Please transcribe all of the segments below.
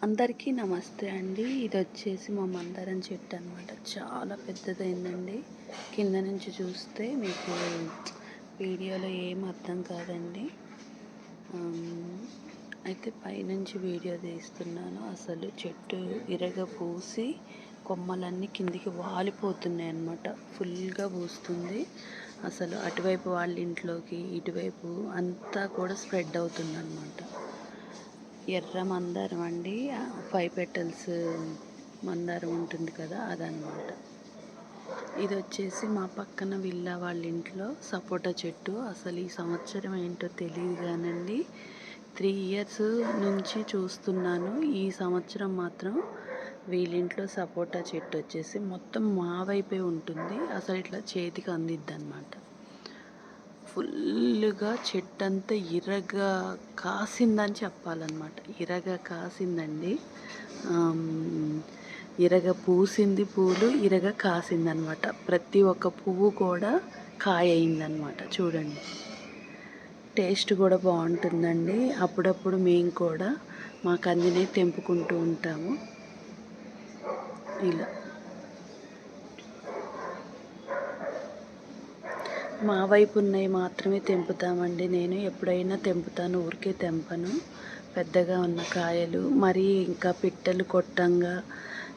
అందరికీ నమస్తే అండి. ఇది వచ్చేసి మా మందారం చెట్టు అనమాట చాలా పెద్దదైందండి. కింద నుంచి చూస్తే మీకు వీడియోలో ఏం అర్థం కాదండి. అయితే పైనుంచి వీడియో తీస్తున్నాను. అసలు చెట్టు ఇరగ పూసి కొమ్మలన్నీ కిందికి వాలిపోతున్నాయి అన్నమాట. ఫుల్గా పూస్తుంది. అసలు అటువైపు వాళ్ళ ఇంట్లోకి ఇటువైపు అంతా కూడా స్ప్రెడ్ అవుతుంది అనమాట ఎర్ర మందారం అండి ఫైవ్ పెటల్స్ మందారం ఉంటుంది కదా అదనమాట ఇది వచ్చేసి మా పక్కన విల్లా వాళ్ళ ఇంట్లో సపోటా చెట్టు. అసలు ఈ సంవత్సరం ఏంటో తెలియదు కానండి త్రీ ఇయర్స్ నుంచి చూస్తున్నాను. ఈ సంవత్సరం మాత్రం వీళ్ళింట్లో సపోటా చెట్టు వచ్చేసి మొత్తం మా వైపే ఉంటుంది. అసలు ఇట్లా చేతికి అందిద్ది అనమాట ఫుల్గా చెట్టు అంతా ఇరగా కాసిందని చెప్పాలన్నమాట. ఇరగా కాసిందండి. ఇరగ పూసింది పూలు ఇరగ కాసిందనమాట ప్రతి ఒక్క పువ్వు కూడా కాయ అయిందనమాట చూడండి. టేస్ట్ కూడా బాగుంటుందండి. అప్పుడప్పుడు మేము కూడా మాకు కందినే తెంపుకుంటూ ఉంటాము. ఇలా. మా వైపు ఉన్నవి మాత్రమే తెంపుతామండి. నేను ఎప్పుడైనా తెంపుతాను. ఊరికే తెంపను. పెద్దగా ఉన్న కాయలు మరి ఇంకా పిట్టలు కొట్టంగా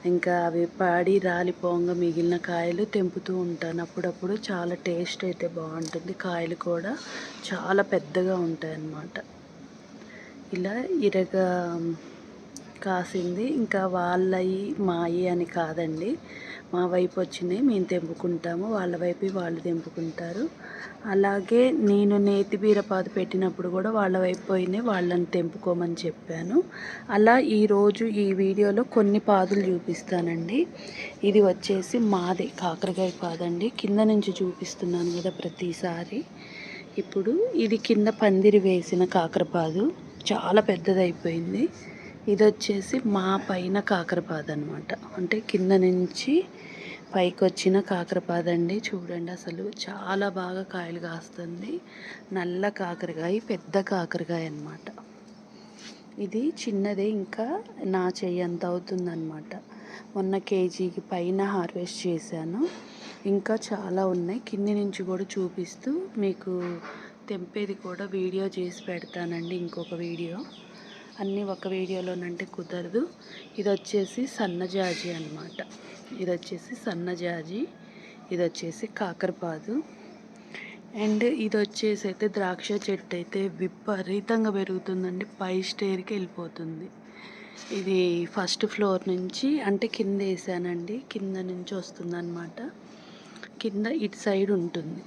ఇంకా అవి పాడి రాలిపోంగా మిగిలిన కాయలు తెంపుతూ ఉంటాను. అప్పుడప్పుడు చాలా టేస్ట్ అయితే బాగుంటుంది. కాయలు కూడా చాలా పెద్దగా ఉంటాయి అన్నమాట ఇలా ఇరగ కాసింది. ఇంకా వాళ్ళవి మాయి అని కాదండి. మా వైపు వచ్చినాయి మేము తెంపుకుంటాము వాళ్ళ వైపు వాళ్ళు తెంపుకుంటారు. అలాగే నేను నేతి బీరపాదు పెట్టినప్పుడు కూడా వాళ్ళ వైపు పోయినాయి వాళ్ళని తెంపుకోమని చెప్పాను. అలా ఈరోజు ఈ వీడియోలో కొన్ని పాదులు చూపిస్తానండి. ఇది వచ్చేసి మాదే కాకరకాయ పాదండి. కింద నుంచి చూపిస్తున్నాను కదా ప్రతిసారి. ఇప్పుడు ఇది కింద పందిరి వేసిన కాకరపాదు. చాలా పెద్దదైపోయింది. ఇది వచ్చేసి మా పైన కాకరపాద అనమాట అంటే కింద నుంచి పైకి వచ్చిన కాకరపాద అండి చూడండి అసలు చాలా బాగా కాయలు కాస్తుంది. నల్ల కాకరకాయ పెద్ద కాకరకాయ అన్నమాట. ఇది చిన్నదే ఇంకా నా చెయ్యి అంత అవుతుందన్నమాట. మొన్న కేజీకి పైన హార్వెస్ట్ చేశాను. ఇంకా చాలా ఉన్నాయి. కింది నుంచి కూడా చూపిస్తూ మీకు తెంపేది కూడా వీడియో చేసి పెడతానండి ఇంకొక వీడియో. అన్నీ ఒక వీడియోలోనంటే కుదరదు. ఇది వచ్చేసి సన్నజాజి అన్నమాట. ఇది వచ్చేసి సన్నజాజి ఇది వచ్చేసి కాకరపాదు. అండ్ ఇది వచ్చేసి అయితే ద్రాక్ష చెట్టు అయితే విపరీతంగా పెరుగుతుందండి. పై స్టేర్కి వెళ్ళిపోతుంది. ఇది ఫస్ట్ ఫ్లోర్ నుంచి అంటే కింద వేసానండి. కింద నుంచి వస్తుందన్నమాట. కింద ఇటు సైడ్ ఉంటుంది.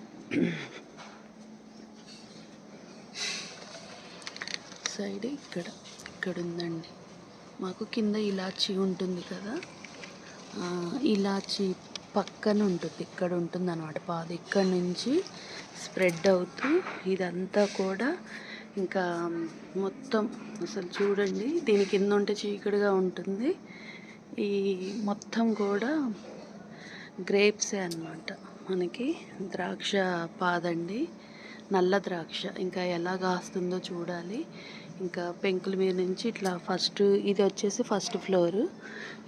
సైడ్ ఇక్కడ. ఇక్కడ ఉందండి మాకు కింద ఇలాచి ఉంటుంది కదా? ఇలాచి పక్కన ఉంటుంది. ఇక్కడ ఉంటుంది అనమాట పాదు ఇక్కడ నుంచి స్ప్రెడ్ అవుతూ ఇదంతా కూడా ఇంకా మొత్తం అసలు చూడండి దీని కింద ఉంటే చీకటిగా ఉంటుంది. ఈ మొత్తం కూడా గ్రేప్సే అన్నమాట. మనకి ద్రాక్ష పాదండి. నల్ల ద్రాక్ష. ఇంకా ఎలా కాస్తుందో చూడాలి. ఇంకా పెంకుల మీద నుంచి ఇట్లా ఫస్ట్ ఇది వచ్చేసి ఫస్ట్ ఫ్లోర్.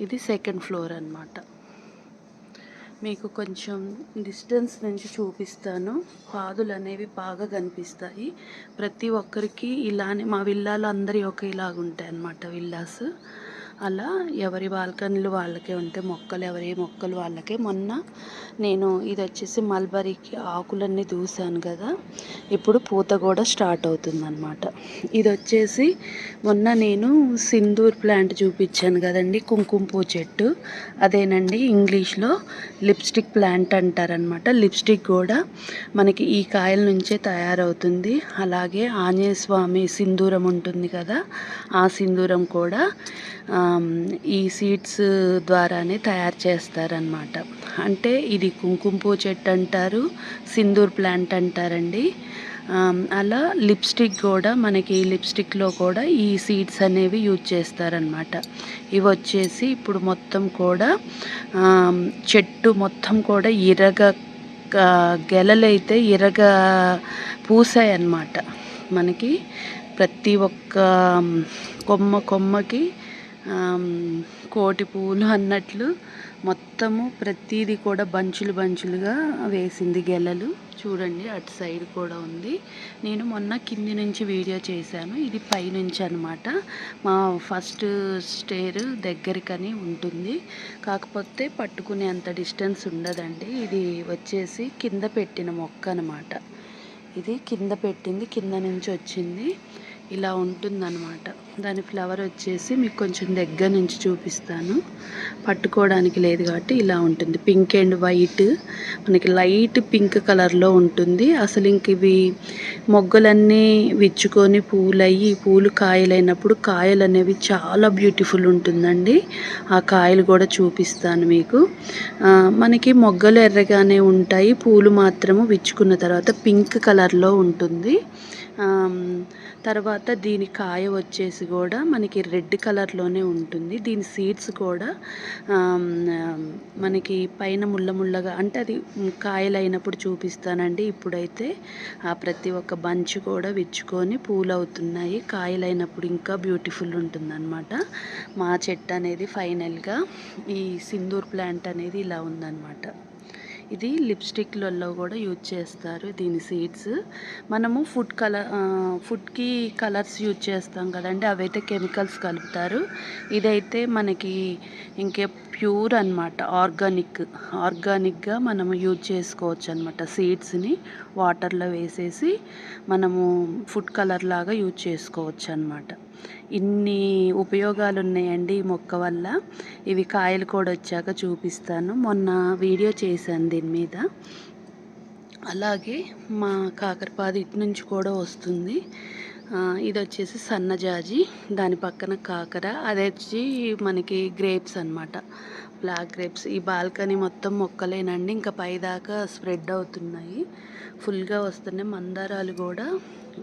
ఇది సెకండ్ ఫ్లోర్ అనమాట మీకు కొంచెం డిస్టెన్స్ నుంచి చూపిస్తాను. పాదులు అనేవి బాగా కనిపిస్తాయి. ప్రతి ఒక్కరికి ఇలానే మా విల్లాలు అందరి ఒకేలాగా ఉంటాయి అన్నమాట విల్లాస్. అలా ఎవరి బాల్కనీలు వాళ్ళకే ఉంటాయి మొక్కలు ఎవరి మొక్కలు వాళ్ళకే. మొన్న నేను ఇది వచ్చేసి మల్బరీకి ఆకులన్నీ దూసాను కదా. ఇప్పుడు పూత కూడా స్టార్ట్ అవుతుందన్నమాట. ఇది వచ్చేసి మొన్న నేను సింధూర్ ప్లాంట్ చూపించాను కదండి కుంకుమ పూ చెట్టు. అదేనండి ఇంగ్లీష్లో లిప్స్టిక్ ప్లాంట్ అంటారనమాట లిప్స్టిక్ కూడా మనకి ఈ కాయల నుంచే తయారవుతుంది. అలాగే ఆంజనేయ స్వామి సింధూరం ఉంటుంది కదా ఆ సింధూరం కూడా ఈ సీడ్స్ ద్వారానే తయారు చేస్తారనమాట అంటే ఇది కుంకుమ పువ్వు చెట్టు అంటారు సింధూర్ ప్లాంట్ అంటారండి. అలా లిప్స్టిక్ కూడా మనకి లిప్స్టిక్లో కూడా ఈ సీడ్స్ అనేవి యూజ్ చేస్తారనమాట ఇవి వచ్చేసి ఇప్పుడు మొత్తం కూడా చెట్టు మొత్తం కూడా ఇరగ గెలలైతే ఇరగ పూసాయి అన్నమాట మనకి ప్రతి ఒక్క కొమ్మ కొమ్మకి కోటి పూలు అన్నట్లు మొత్తము ప్రతిదీ కూడా బంచులు బంచులుగా వేసింది గెలలు. చూడండి అటు సైడ్ కూడా ఉంది. నేను మొన్న కింది నుంచి వీడియో చేశాను. ఇది పైనుంచి అనమాట మా ఫస్ట్ స్టేర్ దగ్గరికని ఉంటుంది. కాకపోతే పట్టుకునే అంత డిస్టెన్స్ ఉండదండి. ఇది వచ్చేసి కింద పెట్టిన మొక్క అనమాట ఇది కింద పెట్టింది కింద నుంచి వచ్చింది. ఇలా ఉంటుందన్నమాట. దాని ఫ్లవర్ వచ్చేసి మీకు కొంచెం దగ్గర నుంచి చూపిస్తాను. పట్టుకోవడానికి లేదు కాబట్టి ఇలా ఉంటుంది. పింక్ అండ్ వైట్ మనకి లైట్ పింక్ కలర్లో ఉంటుంది. అసలు ఇంక ఇవి మొగ్గలన్నీ విచ్చుకొని పూలయ్యి పూలు కాయలైనప్పుడు కాయలు అనేవి చాలా బ్యూటిఫుల్ ఉంటుందండి. ఆ కాయలు కూడా చూపిస్తాను మీకు. మనకి మొగ్గలు ఎర్రగానే ఉంటాయి. పూలు మాత్రము విచ్చుకున్న తర్వాత పింక్ కలర్లో ఉంటుంది. తర్వాత దీని కాయ వచ్చేసి కూడా మనకి రెడ్ కలర్లోనే ఉంటుంది. దీని సీడ్స్ కూడా మనకి పైన ముళ్ళ ముళ్ళగా అంటే అది కాయలైనప్పుడు చూపిస్తానండి. ఇప్పుడైతే ఆ ప్రతి ఒక్క బంచ్ కూడా విచ్చుకొని పూలు అవుతున్నాయి ఇంకా బ్యూటిఫుల్ ఉంటుందన్నమాట. మా చెట్టు అనేది ఫైనల్గా ఈ సింధూర్ ప్లాంట్ అనేది ఇలా ఉందన్నమాట. ఇది లిప్స్టిక్లలో కూడా యూజ్ చేస్తారు దీని సీడ్స్. మనము ఫుడ్ కలర్ ఫుడ్కి కలర్స్ యూజ్ చేస్తాం కదండి అవైతే కెమికల్స్ కలుపుతారు. ఇదైతే మనకి ఇంకే ప్యూర్ అనమాట ఆర్గానిక్. ఆర్గానిక్గా మనము యూజ్ చేసుకోవచ్చు అనమాట సీడ్స్ని వాటర్లో వేసేసి మనము ఫుడ్ కలర్ లాగా యూజ్ చేసుకోవచ్చు అనమాట ఇన్ని ఉపయోగాలు ఉన్నాయండి ఈ మొక్క వల్ల. ఇవి కాయలు కూడా వచ్చాక చూపిస్తాను. మొన్న వీడియో చేశాను దీని మీద. అలాగే మా కాకరపాది ఇటు నుంచి కూడా వస్తుంది. ఇది వచ్చేసి సన్నజాజి దాని పక్కన కాకర అది వచ్చి మనకి గ్రేప్స్ అనమాట బ్లాక్ గ్రేప్స్. ఈ బాల్కనీ మొత్తం మొక్కలేనండి ఇంకా పైదాకా స్ప్రెడ్ అవుతున్నాయి. ఫుల్గా వస్తున్నాయి. మందారాలు కూడా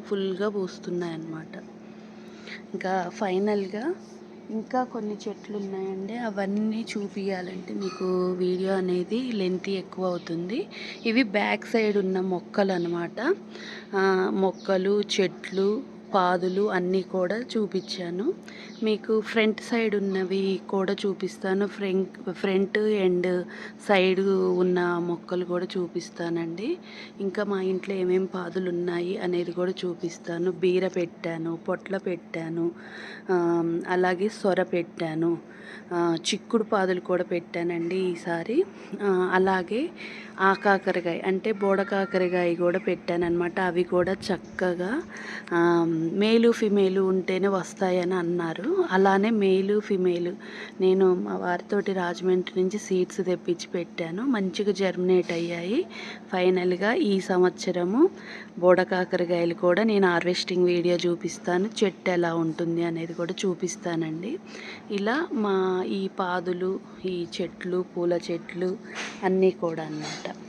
ఫుల్గా పూస్తున్నాయి అన్నమాట ఇంకా ఫైనల్గా ఇంకా కొన్ని చెట్లు ఉన్నాయండి అవన్నీ చూపించాలంటే మీకు వీడియో అనేది లెంత్ ఎక్కువ అవుతుంది. ఇవి బ్యాక్ సైడ్ ఉన్న మొక్కలు అనమాట మొక్కలు చెట్లు పాదులు అన్నీ కూడా చూపించాను. మీకు ఫ్రంట్ సైడ్ ఉన్నవి కూడా చూపిస్తాను. ఫ్రంట్ ఫ్రంట్ అండ్ సైడ్ ఉన్న మొక్కలు కూడా చూపిస్తానండి. ఇంకా మా ఇంట్లో ఏమేమి పాదులు ఉన్నాయి అనేది కూడా చూపిస్తాను. బీర పెట్టాను పొట్ల పెట్టాను అలాగే సొర పెట్టాను. చిక్కుడు పాదులు కూడా పెట్టానండి ఈసారి. అలాగే ఆకాకరకాయ అంటే బోడకాకరకాయ కూడా పెట్టానమాట అవి కూడా చక్కగా మేలు ఫిమేలు ఉంటేనే వస్తాయని అన్నారు. అలానే మేలు ఫిమేలు. నేను మా వారితోటి రాజమండ్రి నుంచి సీడ్స్ తెప్పించి పెట్టాను. మంచిగా జర్మినేట్ అయ్యాయి. ఫైనల్గా ఈ సంవత్సరము బోడకాకరకాయలు కూడా నేను హార్వెస్టింగ్ వీడియో చూపిస్తాను. చెట్టు ఎలా ఉంటుంది అనేది కూడా చూపిస్తానండి. ఇలా మా ఈ పాదులు ఈ చెట్లు పూల చెట్లు అన్నీ కూడా అన్నమాట.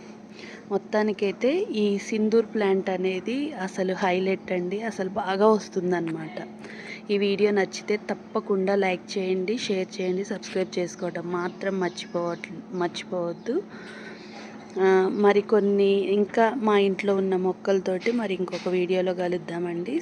మొత్తానికైతే ఈ సింధూర్ ప్లాంట్ అనేది అసలు హైలైట్ అండి అసలు బాగా వస్తుందన్నమాట. ఈ వీడియో నచ్చితే తప్పకుండా లైక్ చేయండి షేర్ చేయండి సబ్స్క్రైబ్ చేసుకోవడం మాత్రం మర్చిపోవట్ మర్చిపోవద్దు. మరికొన్ని ఇంకా మా ఇంట్లో ఉన్న మొక్కలతోటి మరి ఇంకొక వీడియోలో కలుద్దామండి.